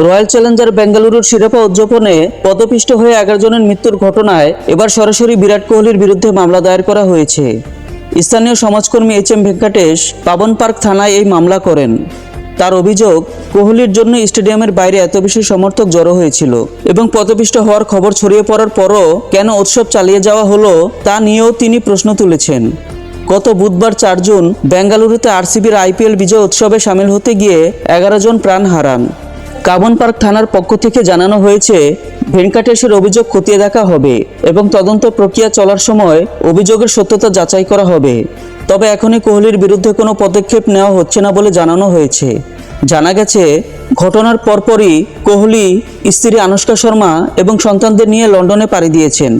Royal Challenger বেঙ্গালুরুর শিরোপা উদযাপনে পদপিষ্ট হয়ে এগারো জনের মৃত্যুর ঘটনায় এবার সরাসরি বিরাট কোহলির বিরুদ্ধে মামলা দায়ের করা হয়েছে। স্থানীয় সমাজকর্মী H M Venkatesh Pavan park থানায় এই মামলা করেন। তার অভিযোগ, কোহলির জন্য স্টেডিয়ামের বাইরে এত বেশি সমর্থক জড়ো হয়েছিল এবং পদপিষ্ট হওয়ার খবর ছড়িয়ে পড়ার পরও কেন উৎসব চালিয়ে যাওয়া হলো তা নিয়েও তিনি প্রশ্ন তুলেছেন। গত বুধবার চার জুন বেঙ্গালুরুতে আরসিবির আইপিএল বিজয় উৎসবে সামিল হতে গিয়ে এগারো জন প্রাণ হারান। কাবন পার্ক থানার পক্ষ থেকে জানানো হয়েছে, ভেঙ্কাটেশের অভিযোগ খতিয়ে দেখা হবে এবং তদন্ত প্রক্রিয়া চলার সময় অভিযোগের সত্যতা যাচাই করা হবে। তবে এখনই কোহলির বিরুদ্ধে কোনো পদক্ষেপ নেওয়া হচ্ছে না বলে জানানো হয়েছে। জানা গেছে, ঘটনার পরপরই কোহলি, স্ত্রী আনুষ্কা শর্মা এবং সন্তানদের নিয়ে লন্ডনে পাড়ি দিয়েছেন।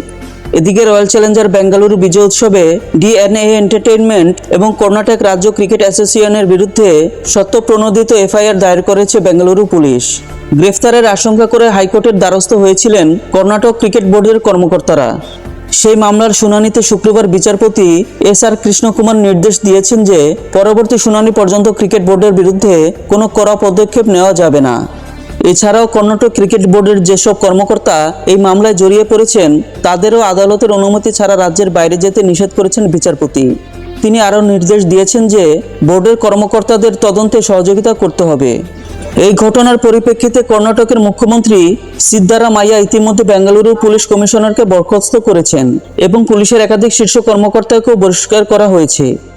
এদিকে রয়্যাল চ্যালেঞ্জার বেঙ্গালুরু বিজয় উৎসবে ডিএনএ এন্টারটেইনমেন্ট এবং কর্ণাটক রাজ্য ক্রিকেট অ্যাসোসিয়েশনের বিরুদ্ধে সত্যপ্রণোদিত এফআইআর দায়ের করেছে বেঙ্গালুরু পুলিশ। গ্রেফতারের আশঙ্কা করে হাইকোর্টের দ্বারস্থ হয়েছিলেন কর্ণাটক ক্রিকেট বোর্ডের কর্মকর্তারা। সেই মামলার শুনানিতে শুক্রবার বিচারপতি এস আর কৃষ্ণকুমার নির্দেশ দিয়েছেন যে, পরবর্তী শুনানি পর্যন্ত ক্রিকেট বোর্ডের বিরুদ্ধে কোনো কড়া পদক্ষেপ নেওয়া যাবে না। এছাড়াও কর্ণাটক ক্রিকেট বোর্ডের যেসব কর্মকর্তা এই মামলায় জড়িয়ে পড়েছেন, তাদেরও আদালতের অনুমতি ছাড়া রাজ্যের বাইরে যেতে নিষেধ করেছেন বিচারপতি। তিনি আরও নির্দেশ দিয়েছেন যে, বোর্ডের কর্মকর্তাদের তদন্তে সহযোগিতা করতে হবে। এই ঘটনার পরিপ্রেক্ষিতে কর্ণাটকের মুখ্যমন্ত্রী সিদ্ধারা মাইয়া ইতিমধ্যে বেঙ্গালুরু পুলিশ কমিশনারকে বরখাস্ত করেছেন এবং পুলিশের একাধিক শীর্ষ কর্মকর্তাকেও বহিষ্কার করা হয়েছে।